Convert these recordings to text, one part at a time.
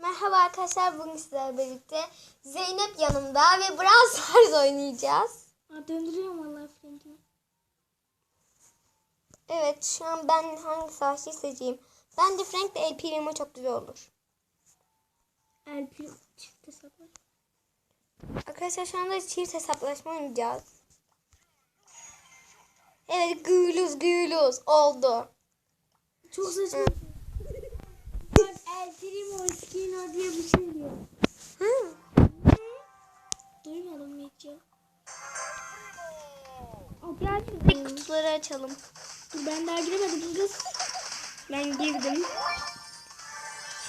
Merhaba arkadaşlar bugün sizlerle birlikte Zeynep yanımda ve Brawl Stars oynayacağız. Aa, döndürüyorum vallahi Frank'imi. Evet şu an ben hangi savaşçıyı seçeyim? Bence Frank de El Primo çok güzel olur. El prim çift hesaplar. Arkadaşlar şu anda çift hesaplaşma oynayacağız. Evet gülüz gülüz oldu. Çok saçma. Bak El Primo Skino diye bir şey diyor. Hı. Duymadım hiç ya? Gel biz kutuları açalım. Dur ben daha giremedim kız. Ben girdim.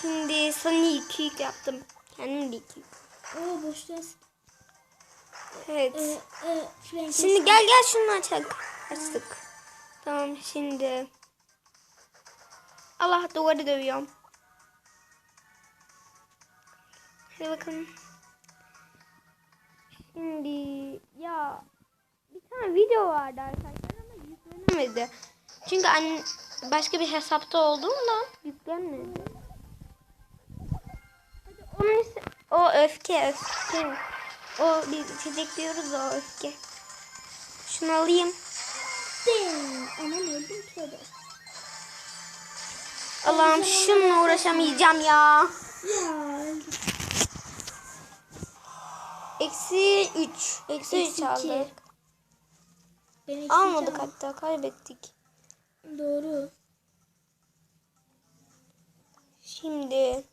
Şimdi sana iki yük yaptım. Kendim de iki yük. Oo boşluğa. Evet. Ee, e. Şimdi gel gel şunu açalım. Açtık. Tamam şimdi. Allah duvarı dövüyorum. Hadi bakalım. Şimdi ya bir tane video vardı arkadaşlar ama yüklenemedi. Çünkü anne başka bir hesapta olduğumda yüklenmedi. Hadi onun ise- o öfke öfke. O biz içecek diyoruz o öfke. Şunu alayım. Anam öldüm tövbe. Allah'ım şununla uğraşamayacağım ya. Ya. Eksi 3. Eksi 3 Eksi aldık. Almadık hatta kaybettik. Doğru. Şimdi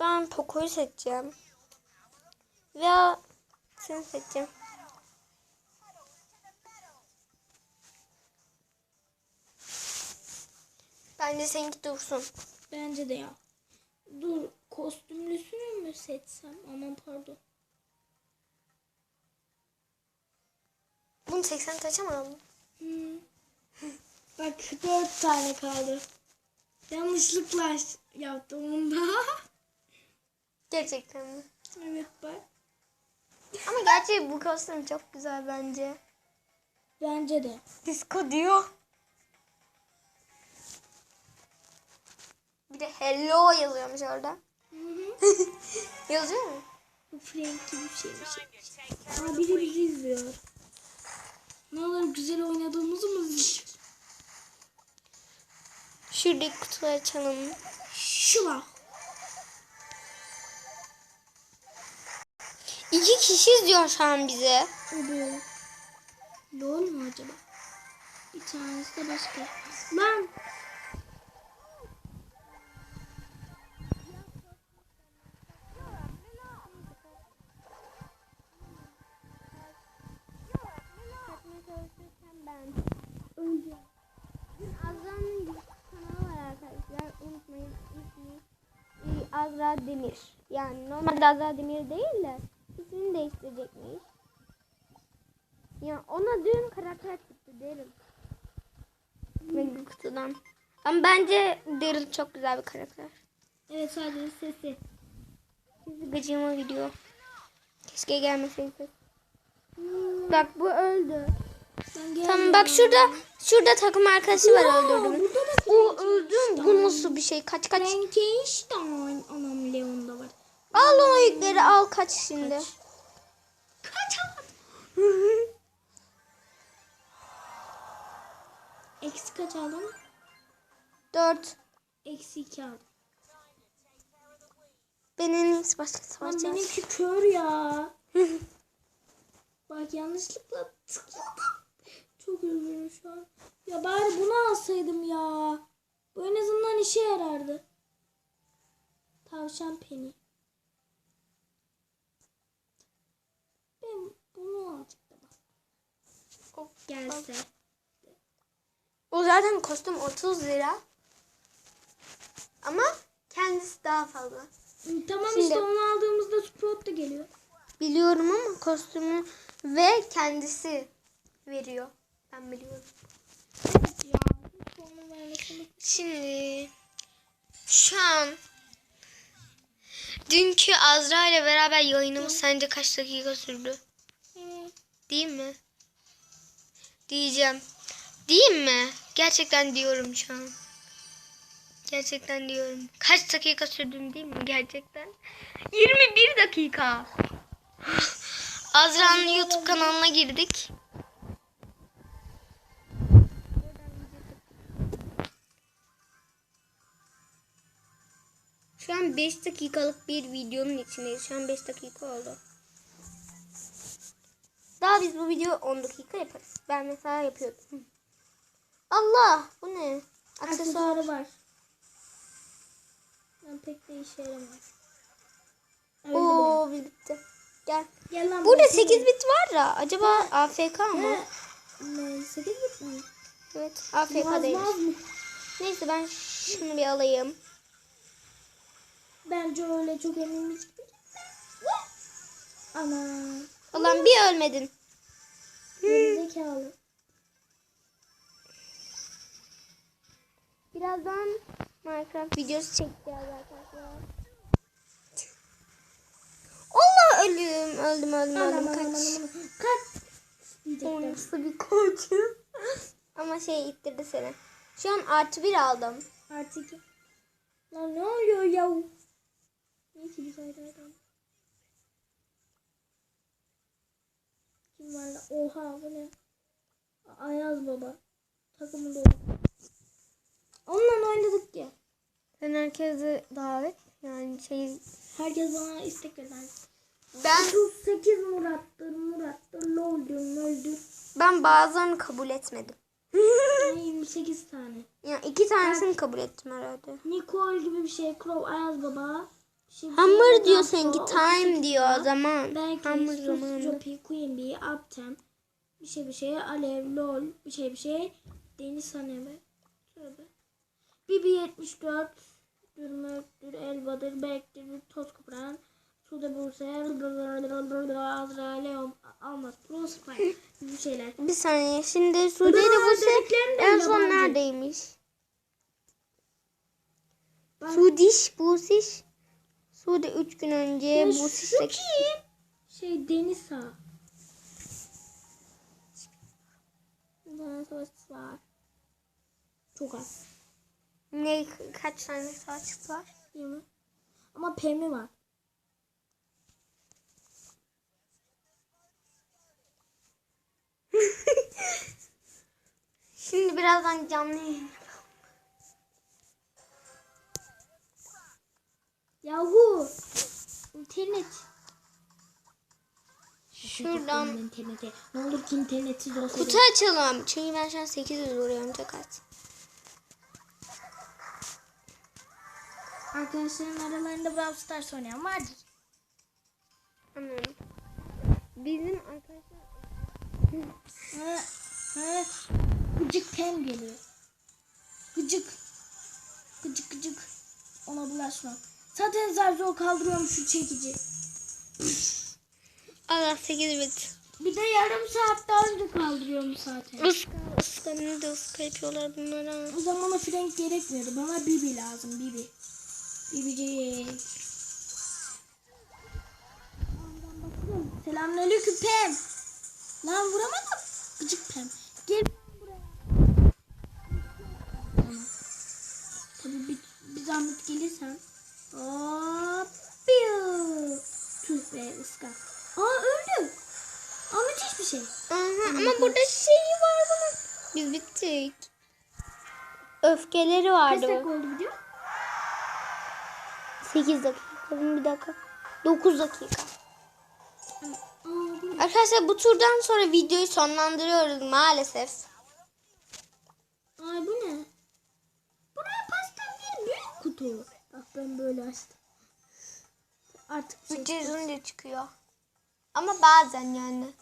ben Poco'yu seçeceğim. Veya seni seçeceğim. Bence seninki dursun. Bence de ya. Dur kostümlüsünü mü seçsem? Aman pardon. Bunu 80 taşımadın mı? Hmm. Bak dört tane kaldı. Yanlışlıkla yaptım onu da. Gerçekten mi? evet bak. Ama gerçi bu kostüm çok güzel bence. Bence de. Disco diyor. Bir de hello yazıyormuş orada. Hı hı. Yazıyor mu? Bu Frank gibi bir şeymiş. Aa biri bizi izliyor. Ne olur güzel oynadığımızı mı? Şuradaki kutuları açalım. Şu bak. İki kişi izliyor şu an bize. O bu. Lol mu acaba? Bir tanesi de başka. Lan. Demir. Yani normalde Demir değil de ismini değiştirecekmiş. Ya ona dün karakter çıktı derim. Benim kutudan. Ama bence Daryl çok güzel bir karakter. Evet sadece sesi. Sizi gıcığıma gidiyor. Keşke gelmeseydi. Bak bu öldü. Tamam bak şurada şurada takım arkadaşı var öldürdüm. O öldüm. Bir şey? Kaç kaç. Frankenstein. Anam Leon'da var. Al o yükleri al kaç şimdi. Kaçamadım. Eksi kaç aldım? Dört. Eksi iki aldım. Ben en iyisi başka Lan savaşacağız. benimki kör ya. Bak yanlışlıkla tıkladım. Çok üzgünüm şu an. Ya bari bunu alsaydım ya. Bu en azından işe yarardı. Tavşan peni. Ben bunu alacaktım. O, Gelse. o zaten kostüm 30 lira. Ama kendisi daha fazla. Tamam Şimdi- işte onu aldığımızda Sprout da geliyor. Biliyorum ama kostümü ve kendisi veriyor. Ben biliyorum. Evet ya. hiç onu vermesini- Şimdi şu an dünkü Azra ile beraber yayınımız sence kaç dakika sürdü? Değil mi? Diyeceğim. Değil mi? Gerçekten diyorum şu an. Gerçekten diyorum. Kaç dakika sürdüğünü değil mi gerçekten? 21 dakika. Azra'nın YouTube kanalına girdik. An 5 dakikalık bir videonun içindeyiz. Şu an 5 dakika oldu. Daha biz bu video 10 dakika yaparız. Ben mesela yapıyordum. Allah bu ne? Aksesuar. Aksesuarı var. Ben pek de işe yaramaz. Oo biz bitti. Gel. Gel lan. Burada buraya. 8 bit var ya. Acaba AFK mı? Ne? Ne? 8 bit mi? Evet. AFK değil. Neyse ben şunu bir alayım. Bence öyle çok eminmiş gibi. Ana. Ulan bir ölmedin. Gerizekalı. Birazdan Minecraft videosu çekeceğiz arkadaşlar. Allah ölüm. Öldüm öldüm öldüm. Kaç. Kaç. Nasıl bir koçum. Ama şey ittirdi seni. Şu an artı bir aldım. Artık. Lan ne oluyor ya? Niye ki biz ayrı ayrı? Kim var lan? Oha bu ne? Ayaz baba. Takımı dolu. Onunla oynadık ya. Sen herkese davet yani şey Herkes bana istek eder. ben 38 Murat'tır, Murat'tır, LOL'dür, MOL'dür. ben bazılarını kabul etmedim. Yani 28 tane. Yani iki tanesini kabul ettim herhalde. Nicole gibi bir şey. Crow, Ayaz baba. Şey, diyor sanki 38 time diyor o zaman. Belki Sus, zamanı. Jopi, Queen Bee, Uptem. Bir şey bir şey. Alev, LOL. Bir şey bir şey. Deniz Haneme. Tövbe. Bibi 74. Dürmöktür, Elbadır, Bektir, Toz Kupran. Suda Bursa, Azra, Leon, Almas, Pro, Spike. Bir şeyler. Bir saniye şimdi Sude ile de en son neredeymiş? Sudiş, Busiş. Sude 3 gün önce, Ya Busiş şu de kim? Şey Denisa. Daha savaşçısı var. Çok az. ne kaç tane saçlık var? Değil mi? Ama Pem'i var. Şimdi birazdan canlı yayın. Yahu. İnternet. Şuradan İnternete. Ne olur ki internetsiz olsa. kutu açalım. Çünkü ben şu an 800 vuruyorum çok az. Arkadaşların aralarında Brawl Stars oynayan vardır. Anladım. Bizim arkadaşlar. Gıcık Pem geliyor. Gıcık. Gıcık gıcık. Ona bulaşma. Zaten zar zor kaldırıyorum şu çekici. Allah 8 bit. Bir de yarım saat daha önce kaldırıyorum zaten. Iska, ıska ne de ıska yapıyorlar bunlara. O zaman o frenk gerekmiyordu. Bana Bibi lazım. Bibi. Bibicik. Selamünaleyküm Pem. Lan vuramadım. Gıcık Pem. Gel buraya. Tabii bir, bir zahmet gelirsen. Hop. Piu. Tüh be ıska. Aa öldü. Aa müthiş bir şey. Aha, ama burada şey var bunun. Biz bittik. Öfkeleri Kaç vardı. dakika oldu video? 8 dakika. Bir dakika. 9 dakika. Arkadaşlar bu turdan sonra videoyu sonlandırıyoruz maalesef. Ay bu ne? Buraya pastan bir büyük kutu. Ben böyle açtım. Artık bir şey yazınca çıkıyor. Ama bazen yani.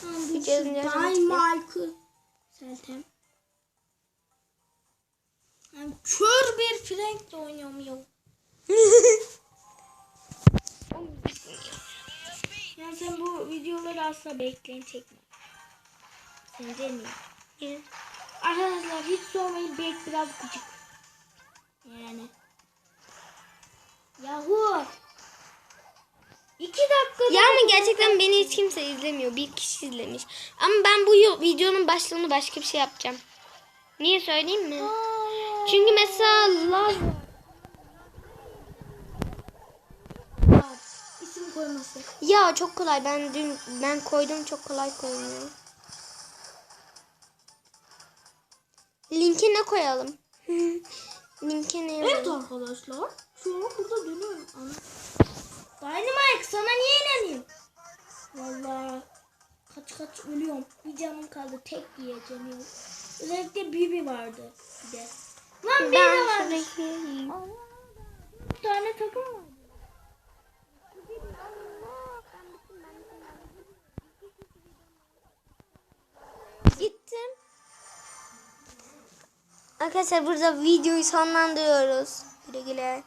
Şu yazınca Bay çıkıyor. Seltem. Yani kör bir Frank'le oynuyorum ya. Ya sen bu videoları asla bekleyin çekme. Sence mi? Evet. Arkadaşlar hiç sormayın Bek biraz gıcık. Yani. Yahu. İki dakikada. Ya ama gerçekten beni hiç kimse izlemiyor. Bir kişi izlemiş. Ama ben bu videonun başlığını başka bir şey yapacağım. Niye söyleyeyim mi? Çünkü mesela Var. İsim koyması. ya çok kolay. Ben dün ben koydum çok kolay koymuyor. Linkine koyalım. Linkine Evet yazalım. arkadaşlar. An burada dönüyorum. Ana. Dynamite sana niye inanayım? Vallahi kaç kaç ölüyorum. Bir canım kaldı. Tek yiyeceğim yok. Özellikle Bibi vardı bir de. Lan bir de vardı. Bir tane takım vardı. gittim. Arkadaşlar burada videoyu sonlandırıyoruz. Güle güle.